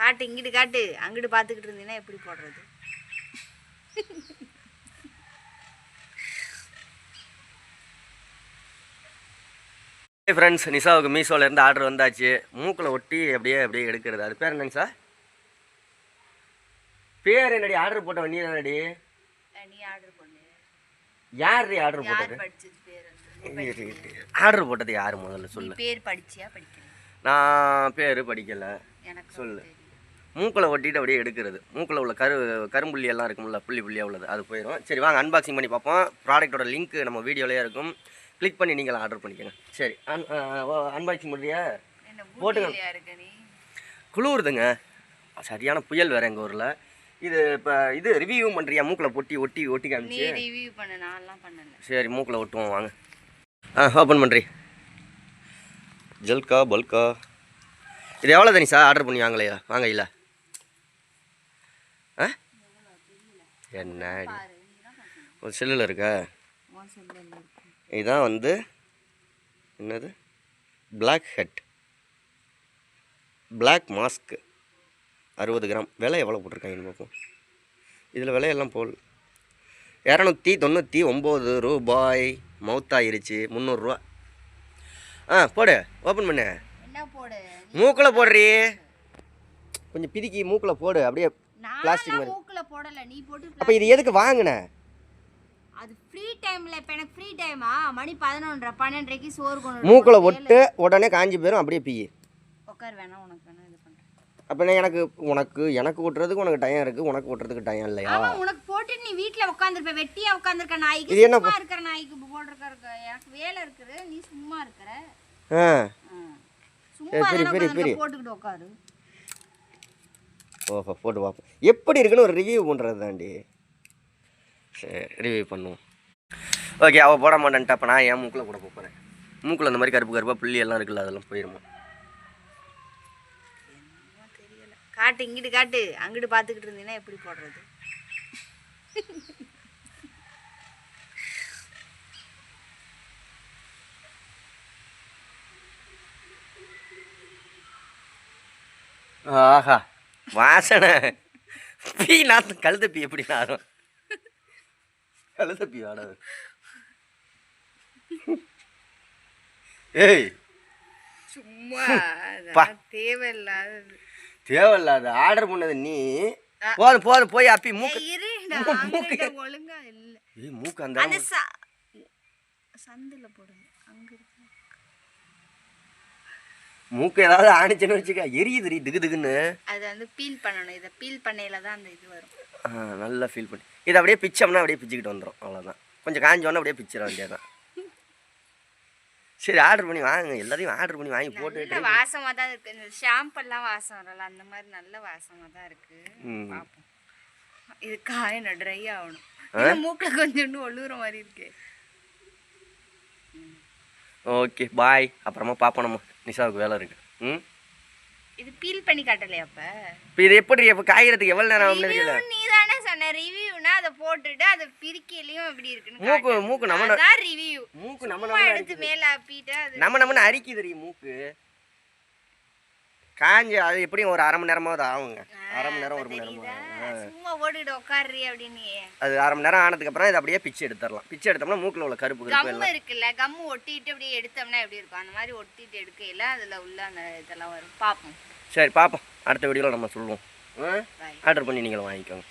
காட்டு இங்கிட்டு காட்டு. அங்கிட்டு பார்த்துக்கிட்டு இருந்தீங்கன்னா எப்படி போடுறது? ஃப்ரெண்ட்ஸ் நிசாவுக்கு மீஷோலேருந்து ஆர்டர் வந்தாச்சு. மூக்கில் ஒட்டி அப்படியே அப்படியே எடுக்கிறது. அது பேர் என்னங்க சார்? பேர் என்னடி? ஆர்டர் போட்ட நீ என்னடி யார் ஆர்டர் போட்டது. ஆர்டர் போட்டது? யார் முதல்ல? சொல்லு. பேர் படிச்சியா? படிக்கல நான் பேர் படிக்கலை. எனக்கு சொல்லு. மூக்கில் ஒட்டிட்டு அப்படியே எடுக்கிறது. மூக்கில் உள்ள கரு கரும்புள்ளி எல்லாம் இருக்கும்ல புள்ளி புள்ளியாக உள்ளது. அது போயிடும் சரி வாங்க அன்பாக்சிங் பண்ணி பார்ப்போம். ப்ராடக்ட்டோட லிங்க் நம்ம வீடியோலேயே இருக்கும். கிளிக் பண்ணி நீங்கள் ஆர்டர் பண்ணிக்கோங்க. சரி அன் அன்பாக்சிங் பண்ணுறியா போட்டுங்க. குளிருதுங்க. சரியான புயல் வேறு எங்கள் ஊரில். இது இப்போ இது ரிவ்யூ பண்ணுறியா மூக்கில் பொட்டி ஒட்டி ஒட்டி காமிச்சு. ரிவ்யூ பண்ண சரி மூக்கில் ஒட்டுவோம் வாங்க. ஆ ஓப்பன் பண்ணுறி ஜல்கா பல்கா. இது எவ்வளோ தனி சார்? ஆர்டர் பண்ணி வாங்கலையா? வாங்கல ஆ என்ன. ஒரு செல்லில் இருக்கா. இதுதான் வந்து என்னது? Black ஹெட் Black மாஸ்க்கு அறுபது கிராம். விலை எவ்வளோ போட்டிருக்காங்கன்னு பார்ப்போம். இதில் விலையெல்லாம் போல். இரநூத்தி தொண்ணூற்றி ஒம்பது ரூபாய். மவுத் ஆயிருச்சு முந்நூறுரூவா ஆ போடு. ஓப்பன் பண்ணு. மூக்கில் போடுறீ? கொஞ்சம் பிதுக்கி மூக்கில் போடு. அப்படியே நான் மாதிரி. போடல நீ போட்டு அப்போ இது எதுக்கு வாங்கின? அது ஃப்ரீ டைம்ல இப்ப எனக்கு ஃப்ரீ டைமா மணி பதினொன்றரை பன்னெண்டரைக்கு சோறு கொண்டு மூக்கில் ஒட்டு உடனே காஞ்சி போயிடும் அப்படியே பியி. உட்கார் வேணா உனக்கு வேணா இது பண்றேன். அப்போ என்ன எனக்கு உனக்கு எனக்கு ஓட்டுறதுக்கு உனக்கு டைம் இருக்குது உனக்கு ஓட்டுறதுக்கு டைம் இல்லையா? ஆமா உனக்கு போட்டு நீ வீட்ல உட்காந்துருப்ப வெட்டியா உட்காந்துருக்க நாய்க்கு. இது என்ன இருக்கிற நாய்க்கு போட்டிருக்க எனக்கு வேலை இருக்குது நீ சும்மா இருக்கிற. சும்மா பெரிய, பெரிய, உட்கார்ந்திருக்க, பெரிய. போட்டுக்கிட்டு உட்காரு ஓஹோ போட்டு பார்ப்போம் எப்படி இருக்குன்னு ஒரு ரிவ்யூ பண்ணுறது தாண்டி சரி ரிவ்யூ பண்ணுவோம். ஓகே அவள் போட மாட்டேன்ட்டு அப்போ நான் என் மூக்கில் கூட போகிறேன் மூக்கில் அந்த மாதிரி கருப்பு கருப்பாக புள்ளி எல்லாம் இருக்குல்ல அதெல்லாம் போயிருமா? காட்டு இங்கிட்டு காட்டு. அங்கிட்டு பார்த்துக்கிட்டு இருந்தீங்கன்னா எப்படி போடுறது? ஆஹா. வாசனை. பீ நாத்தம் கழுத பீ எப்படி நாரும் கழுத பீ வாடாது ஏய். சும்மா தேவையில்லாதது. தேவையில்லாத ஆர்டர் பண்ணது நீ. போதும் போதும் போய் அப்பி மூக்கு. ஏய் மூக்கு அந்த சந்தில போடுங்க அங்க மூக்கு ஏதாவது ஆணிச்சுன்னு வச்சுக்க எரியுதுரி திகு திகுன்னு அது வந்து பீல் பண்ணணும். இதை பீல் பண்ணையில தான் அந்த இது வரும். நல்லா ஃபீல் பண்ணி. இதை அப்படியே பிச்சோம்னா அப்படியே பிச்சுக்கிட்டு வந்துடும் அவ்வளோதான் கொஞ்சம் காஞ்சோன்னா அப்படியே பிச்சிட வேண்டியதான் சரி ஆர்டர் பண்ணி வாங்க எல்லாத்தையும் ஆர்டர் பண்ணி வாங்கி போட்டு நல்ல வாசமா தான் இருக்கு. இந்த ஷாம்பெல்லாம் வாசம் வரல அந்த மாதிரி நல்ல வாசமா தான் இருக்கு. ம். பார்ப்போம். இது காயணும் ட்ரை ஆகணும். மூக்குல கொஞ்சோண்டு ஒழுகுற மாதிரி இருக்கு. ஓகே பாய் அப்புறமா பார்ப்போம் நம்ம. நிஷாவுக்கு வேலை இருக்கு. ம்? இது பீல் பண்ணி காட்டலையா அப்ப? இப்போ இது எப்படி? இப்போ காய்கிறதுக்கு எவ்வளோ நேரம் ஆகும்னு தெரியல. நீ தானே சொன்ன. ரிவ்யூனா அதை போட்டுட்டு அதை பிரிக்கையிலயும் எப்படி இருக்குன்னு மூக்கு. மூக்கு நம்ம ரிவ்யூ மூக்கு நம்ம நம்ம எடுத்து மேல அப்பிட்டு அது நம்ம நம்மன்னு அரிக்கி தெரியும் மூக்கு. காஞ்சு அது எப்படியும் ஒரு அரை மணி நேரமாவது ஆகுங்க. அரை மணி நேரம் ஒரு மணி நேரம்? சும்மா ஓடிட்டு உட்காருறி அப்படின்னு. அது அரை மணி நேரம் ஆனதுக்கப்புறம் இதை அப்படியே பிச்சு எடுத்துடலாம். பிச்சு எடுத்தோம்னா மூக்கில் உள்ள கருப்பு கருப்பு இருக்குல்ல கம்மு ஒட்டிட்டு அப்படியே எடுத்தோம்னா எப்படி இருக்கும்? அந்த மாதிரி ஒட்டிட்டு எடுக்கையில அதுல உள்ள அந்த இதெல்லாம் வரும். பார்ப்போம் சரி பார்ப்போம் அடுத்த வீடியோவில் நம்ம சொல்லுவோம். ஆர்டர் பண்ணி நீங்களும் வாங்கிக்கோங்க.